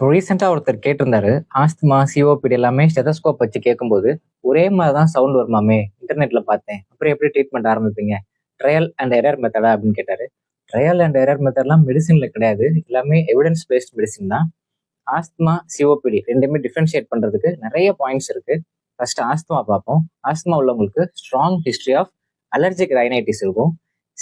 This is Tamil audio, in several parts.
இப்போ ரீசெண்டாக ஒருத்தர் கேட்டிருந்தாரு ஆஸ்துமா சிஓபிடி எல்லாமே ஸ்டெதஸ்கோப் வச்சு கேட்கும்போது ஒரே மாதிரி தான் சவுண்ட் வருமாமே இன்டர்நெட்டில் பார்த்தேன். அப்புறம் எப்படி ட்ரீட்மெண்ட் ஆரம்பிப்பீங்க? ட்ரையல் அண்ட் எரர் மெத்தடா அப்படின்னு கேட்டாரு. ட்ரையல் அண்ட் எரர் மெத்தட்லாம் மெடிசனில் கிடையாது. எல்லாமே எவிடன்ஸ் பேஸ்ட் மெடிசின் தான். ஆஸ்துமா சிஓபிடி ரெண்டுமே டிஃபரன்ஷியேட் பண்றதுக்கு நிறைய பாயிண்ட்ஸ் இருக்கு. ஃபர்ஸ்ட் ஆஸ்துமா பார்ப்போம். ஆஸ்துமா உள்ளவங்களுக்கு strong history of allergic rhinitis இருக்கும்.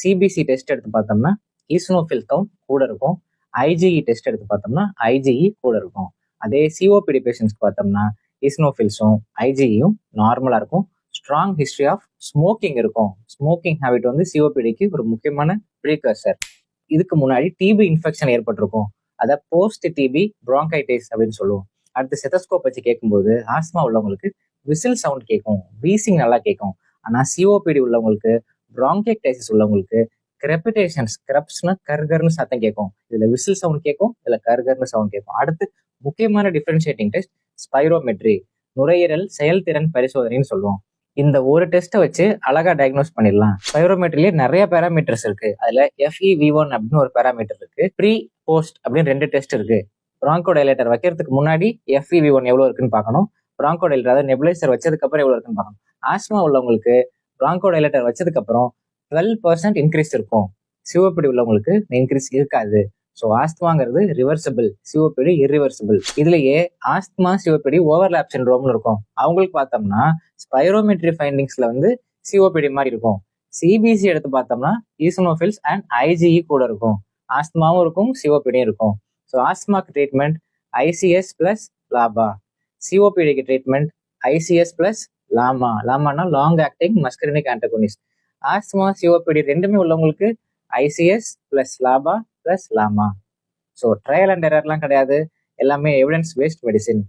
சிபிசி டெஸ்ட் எடுத்து பார்த்தோம்னா ஈஸ்னோஃபில் கவுண்ட் கூட இருக்கும். ஐஜிஇ டெஸ்ட் எடுத்து பார்த்தோம்னா ஐஜிஇ கூட இருக்கும். அதே சிஓபிடி பேஷண்ட்ஸ்க்கு பார்த்தோம்னா இஸ்னோஃபில்ஸும் ஐஜிஇயும் நார்மலாக இருக்கும். ஸ்ட்ராங் ஹிஸ்ட்ரி ஆஃப் ஸ்மோக்கிங் இருக்கும். ஸ்மோக்கிங் ஹேபிட் வந்து சிஓபிடிக்கு ஒரு முக்கியமான ப்ரீகர்சர் இதுக்கு முன்னாடி டிபி இன்ஃபெக்ஷன் ஏற்பட்டிருக்கும். அதை போஸ்ட் டிபி ப்ராங்கைட்டிஸ் அப்படின்னு சொல்லுவோம். அடுத்து செத்தஸ்கோப் வச்சு கேட்கும்போது ஆஸ்மா உள்ளவங்களுக்கு விசில் சவுண்ட் கேட்கும். வீசிங் நல்லா கேட்கும். ஆனால் சிஓபிடி உள்ளவங்களுக்கு ப்ராங்கைடைசிஸ் உள்ளவங்களுக்கு கிரெபிடேஷன் கிரப்ஸ்னா கர்கர்னு சத்தம் கேட்கும் இதுல விசில் சவுண்ட் கேட்கும் இதுல கர்கர்னு சவுண்ட் கேட்கும் அடுத்து முக்கியமான டிஃபரன்ஷியேட்டிங் டெஸ்ட் ஸ்பைரோமெட்ரி நுரையீரல் செயல்திறன் பரிசோதனைன்னு சொல்லுவோம். இந்த ஒரு டெஸ்ட்டை வச்சு அழகா டயக்னோஸ் பண்ணிடலாம். ஸ்பைரோமெட்ரிலேயே நிறைய பேராமீட்டர்ஸ் இருக்கு. அதுல எஃப்இவி ஒன் அப்படின்னு ஒரு பேராமீட்டர் இருக்கு. ப்ரீ போஸ்ட் அப்படின்னு ரெண்டு டெஸ்ட் இருக்கு. பிராங்கோ டைலேட்டர் வைக்கிறதுக்கு முன்னாடி எஃப்இவி ஒன் எவ்வளவு இருக்குன்னு பார்க்கணும். பிராங்கோ டைலேட்டர் அதாவது நெபுலைசர் வச்சதுக்கு அப்புறம் எவ்வளவு இருக்குன்னு பார்க்கணும். ஆஸ்மா உள்ளவங்களுக்கு பிராங்கோ டைலேட்டர் வச்சதுக்கு அப்புறம் டுவெல் பர்சன்ட் இன்க்ரீஸ் இருக்கும். சிவப்பிடி உள்ளவங்களுக்கு இன்க்ரீஸ் இருக்காது. ஸோ ஆஸ்துமாங்கிறது ரிவர்சபிள் சிவப்பிடி இரிவர்சபிள் இதுலயே ஆஸ்துமா சிவப்பிடி ஓவர்லேப் சின்ரோம்னு இருக்கும். அவங்களுக்கு பார்த்தோம்னா ஸ்பைரோமெட்ரி ஃபைண்டிங்ஸ்ல வந்து சிஓபிடி மாதிரி இருக்கும். சிபிசி எடுத்து பார்த்தோம்னா ஈசனோஃபில்ஸ் அண்ட் ஐஜிஇ கூட இருக்கும். ஆஸ்துமாவும் இருக்கும் சிஓபிடியும் இருக்கும். ஸோ ஆஸ்துமாக்கு ட்ரீட்மெண்ட் ஐசிஎஸ் பிளஸ் லாபா சிஓபிடிக்கு treatment ICS plus LAMA லாமானா long acting muscarinic antagonist asthma COPD ரெண்டுமே உள்ளவங்களுக்கு ICS plus LABA plus LAMA. So trial and எரர்லாம் கிடையாது. எல்லாமே எவிடன்ஸ் பேஸ்ட் மெடிசின்